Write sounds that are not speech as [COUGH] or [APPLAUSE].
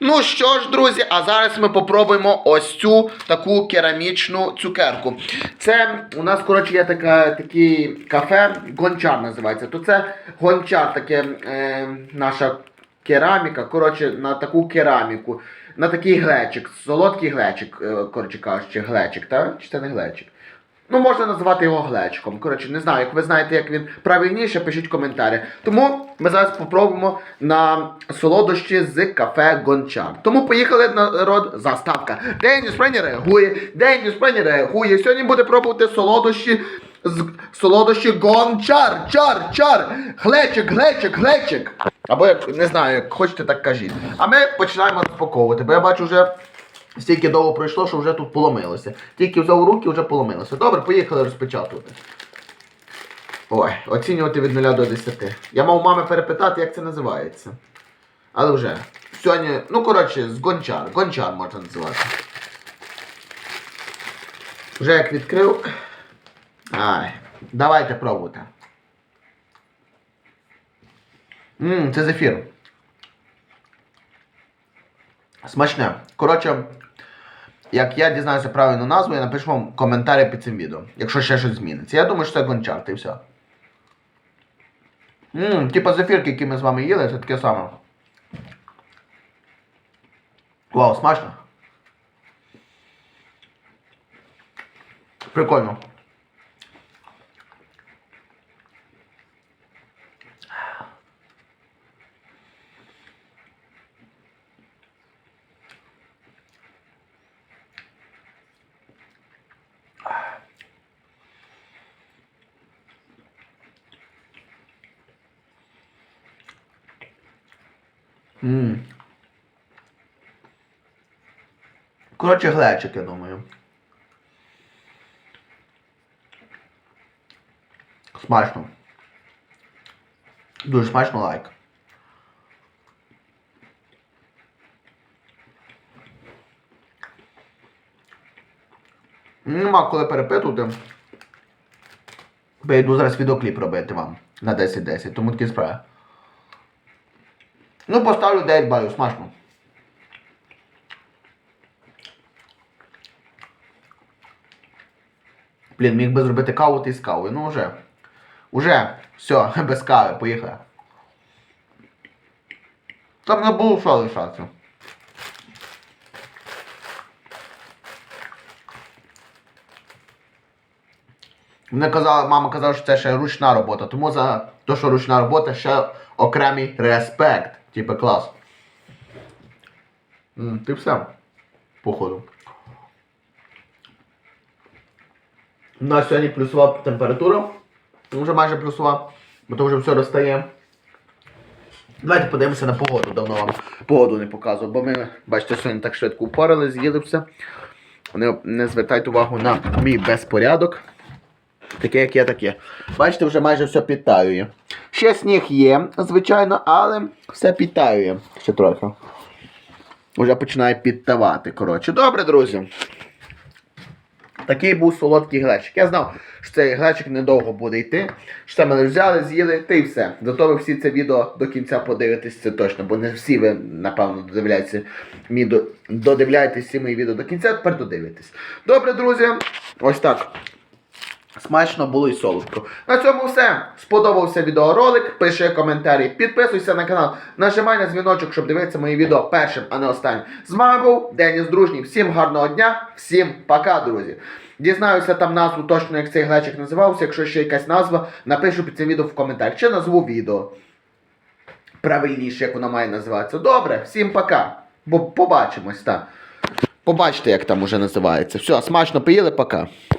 Ну що ж, друзі, а зараз ми попробуємо ось цю таку керамічну цукерку. Це у нас, коротше, є така, такий кафе, гончар називається. То це гончар, таке е, наша кераміка, коротше, на таку кераміку, на такий глечик, солодкий глечик, е, коротше кажучи, глечик, так? Чи це не глечик? Ну, можна називати його глечком. Коротше, не знаю, як ви знаєте, як він правильніше, пишіть коментарі. Тому ми зараз попробуємо на солодощі з кафе Гончар. Тому поїхали народ, заставка. День Ньюспрені реагує, День Ньюспрені реагує. Сьогодні буде пробувати солодощі з солодощі Гончар, чар, чар, глечик, глечик, глечик. Або як не знаю, як хочете, так кажіть. А ми починаємо розпаковувати, бо я бачу вже. Стільки довго пройшло, що вже тут поломилося. Тільки взяв руки, вже поломилося. Добре, поїхали розпечатувати. Ой, оцінювати від 0 до 10. Я мав мами перепитати, як це називається. Але вже. Сьогодні, ну коротше, з гончар. Гончар можна називати. Вже як відкрив. Ай, давайте пробувати. Ммм, це зефір. Смачне. Коротше, як я дізнаюся правильну назву, я напишу вам коментарі під цим відео, якщо ще щось зміниться. Я думаю, що це гончар, і все. Ммм, типа зефірки, які ми з вами їли, це таке саме. Вау, смачно. Прикольно. Ммм. Коротше, глечик, я думаю. Смачно. Дуже смачно лайк. Нема коли перепитувати. Бо я йду зараз відеокліп робити вам на 10-10, тому такі справи. Ну, поставлю 9 балів, смачно. Блін, міг би зробити каву ти з кавою. Ну вже. Уже. Все, [LAUGHS] без кави, поїхали. Там не було що лишатися. Мене казала, мама казала, що це ще ручна робота, тому за те, що ручна робота, ще окремий респект. Типа клас. М, ти все. Походу. У нас сьогодні плюсова температура. Ну, Вже майже плюсова, бо то вже все розстає. Давайте подивимося на погоду. Давно вам погоду не показував, бо ми, бачите, сьогодні так швидко упорали, з'їли все. Не, не звертайте увагу на мій безпорядок. Таке, як є, таке. Бачите, вже майже все підтаює. Ще сніг є, звичайно, але все підтаює. Ще трохи. Уже починає підтавати. Коротше. Добре, друзі. Такий був солодкий глечик. Я знав, що цей глечик недовго буде йти. Що мене взяли, з'їли, та й все. Зато ви всі це відео до кінця подивитесь, це точно, бо не всі ви, напевно, додивляєтеся мій додивляєтесь всі мої відео до кінця, тепер додивитесь. Добре, друзі, ось так. Смачно було і солодко. На цьому все. Сподобався відеоролик. Пиши коментарі, підписуйся на канал, нажимай на дзвіночок, щоб дивитися мої відео першим, а не останнім. З вами був Деніс Дружній. Всім гарного дня, всім пока, друзі. Дізнаюся там назву точно, як цей глечик називався. Якщо ще якась назва, напишу під цим відео в коментарях. Чи назву відео. Правильніше, як воно має називатися. Добре, всім пока. Бо побачимось, так. Побачите, як там уже називається. Все, смачно поїли, пока.